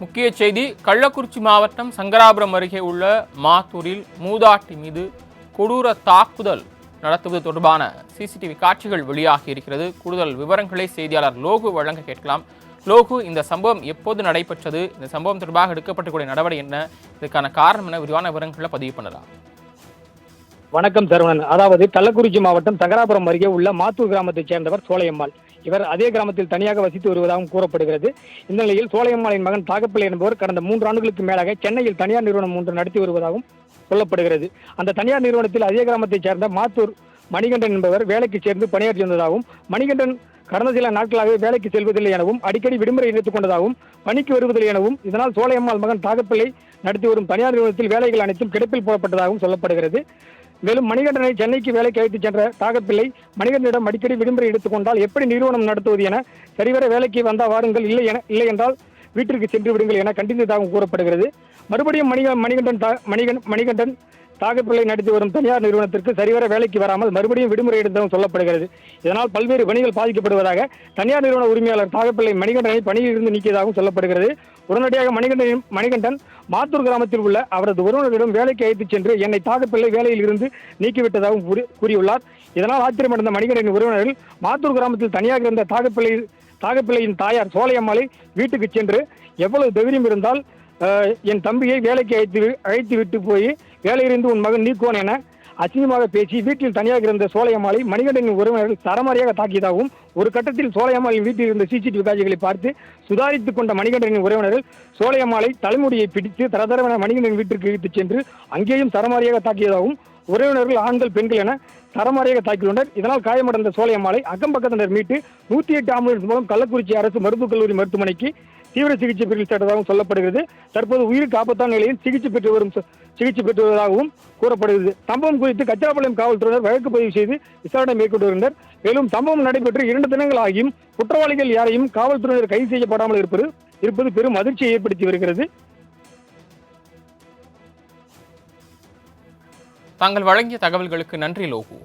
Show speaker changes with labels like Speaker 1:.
Speaker 1: முக்கிய செய்தி கள்ளக்குறிச்சி மாவட்டம் சங்கராபுரம் அருகே உள்ள மாத்தூரில் மூதாட்டி மீது கொடூர தாக்குதல் நடத்துவது தொடர்பான சிசிடிவி காட்சிகள் வெளியாகி இருக்கிறது. கூடுதல் விவரங்களை செய்தியாளர் லோகு வழங்க கேட்கலாம். லோகு இந்த சம்பவம் எப்போது நடைபெற்றது? இந்த சம்பவம் தொடர்பாக எடுக்கப்பட்டக்கூடிய நடவடிக்கை என்ன? இதுக்கான காரணம் என விரிவான விவரங்களை பதிவு பண்ணலாம்.
Speaker 2: வணக்கம் சரவணன். அதாவது கள்ளக்குறிச்சி மாவட்டம் சங்கராபுரம் அருகே உள்ள மாத்தூர் கிராமத்தைச் சேர்ந்தவர் சோலையம்மாள். இவர் அதே கிராமத்தில் தனியாக வசித்து வருவதாகவும் கூறப்படுகிறது. இந்த நிலையில் சோலையம்மாளின் மகன் தாகப்பிள்ளை என்பவர் கடந்த மூன்று ஆண்டுகளுக்கு மேலாக சென்னையில் தனியார் நிறுவனம் ஒன்று நடத்தி வருவதாகவும் சொல்லப்படுகிறது அந்த தனியார் நிறுவனத்தில் அதே கிராமத்தைச் சேர்ந்த மாத்தூர் மணிகண்டன் என்பவர் வேலைக்கு சேர்ந்து பணியாற்றி வந்ததாகவும் மணிகண்டன் கடந்த சில நாட்களாகவே வேலைக்கு செல்வதில்லை எனவும் அடிக்கடி விடுமுறை இணைத்துக் கொண்டதாகவும் பணிக்கு வருவதில்லை எனவும் இதனால் சோலையம்மாள் மகன் தாகப்பிள்ளை நடத்தி வரும் தனியார் நிறுவனத்தில் வேலைகள் அனைத்தும் கிடப்பில் போடப்பட்டதாகவும் சொல்லப்படுகிறது. மேலும் மணிகண்டனை சென்னைக்கு வேலைக்கு அழைத்துச் சென்ற தாகப்பிள்ளை மணிகண்டனிடம் அடிக்கடி விடுமுறை எடுத்துக்கொண்டால் எப்படி நிறுவனம் நடத்துவது என சரிவர வேலைக்கு வந்தா வாருங்கள் இல்லை என இல்லை என்றால் வீட்டிற்கு சென்று விடுங்கள் என கண்டித்ததாகவும் கூறப்படுகிறது. மறுபடியும் மணிக மணிகண்டன் மணிகன் மணிகண்டன் தாகப்பிள்ளை நடத்தி வரும் தனியார் நிறுவனத்திற்கு சரிவர வேலைக்கு வராமல் மறுபடியும் விடுமுறை எடுத்ததும் சொல்லப்படுகிறது. இதனால் பல்வேறு பணிகள் பாதிக்கப்படுவதாக தனியார் நிறுவன உரிமையாளர் தாகப்பிள்ளை மணிகண்டனை பணியில் இருந்து நீக்கியதாகவும் சொல்லப்படுகிறது. உடனடியாக மணிகண்டன் மணிகண்டன் மாத்தூர் கிராமத்தில் உள்ள அவரது உறவினரிடம் வேலைக்கு அழைத்துச் சென்று என்னை தாகப்பிள்ளை வேலையில் இருந்து நீக்கிவிட்டதாகவும் கூறி- கூறியுள்ளார். இதனால் ஆத்திரமடைந்த மணிகண்டனின் உறவினர்கள் மாத்தூர் கிராமத்தில் தனியாக இருந்த தாகப்பிள்ளை தாகப்பிள்ளையின் தாயார் சோலையம்மாளை வீட்டுக்கு சென்று எவ்வளவு தைரியம் இருந்தால் என் தம்பியை வேலைக்கு அழைத்து அழைத்து விட்டு போய் வேலையிலிருந்து உன் மகன் நீக்குவான் என அசிங்கமாக பேசி வீட்டில் தனியாக இருந்த சோலையம்மாளை மணிகண்டனின் உறவினர்கள் தரமாரியாக தாக்கியதாகவும் ஒரு கட்டத்தில் சோலையம்மாளின் வீட்டில் இருந்த சிசிடிவி காட்சிகளை பார்த்து சுதாரித்துக் கொண்ட மணிகண்டனின் உறவினர்கள் சோலையம்மாளை தலைமுடியை பிடித்து தரதரவென மணிகண்டன் வீட்டிற்கு இழுத்துச் சென்று அங்கேயும் தரமாரியாக தாக்கியதாகவும் உறவினர்கள் ஆண்கள் பெண்கள் என தரமாரியாக தாக்கியுள்ளனர். இதனால் காயமடைந்த சோலையம்மாளை அக்கம் பக்கத்தினர் மீட்டு நூற்றி எட்டு ஆம்புலன்ஸ் மூலம் கள்ளக்குறிச்சி அரசு மருத்துவக் கல்லூரி மருத்துவமனைக்கு தீவிர சிகிச்சை பிரிவில் சேர்த்ததாகவும் சொல்லப்படுகிறது. தற்போது உயிருக்கு ஆபத்தான நிலையில் சிகிச்சை பெற்று வரும் சிகிச்சை பெற்று வருவதாகவும் கூறப்படுகிறது. சம்பவம் குறித்து கச்சாபாளையம் காவல்துறையினர் வழக்கு பதிவு செய்து விசாரணை மேற்கொண்டு வருகின்றனர். மேலும் சம்பவம் நடைபெற்று இரண்டு தினங்கள் ஆகியும் குற்றவாளிகள் யாரையும் காவல்துறையினர் கைது செய்யப்படாமல் இருப்பது இருப்பது பெரும் அதிர்ச்சியை ஏற்படுத்தி வருகிறது.
Speaker 1: தாங்கள் வழங்கிய தகவல்களுக்கு நன்றி லோகு.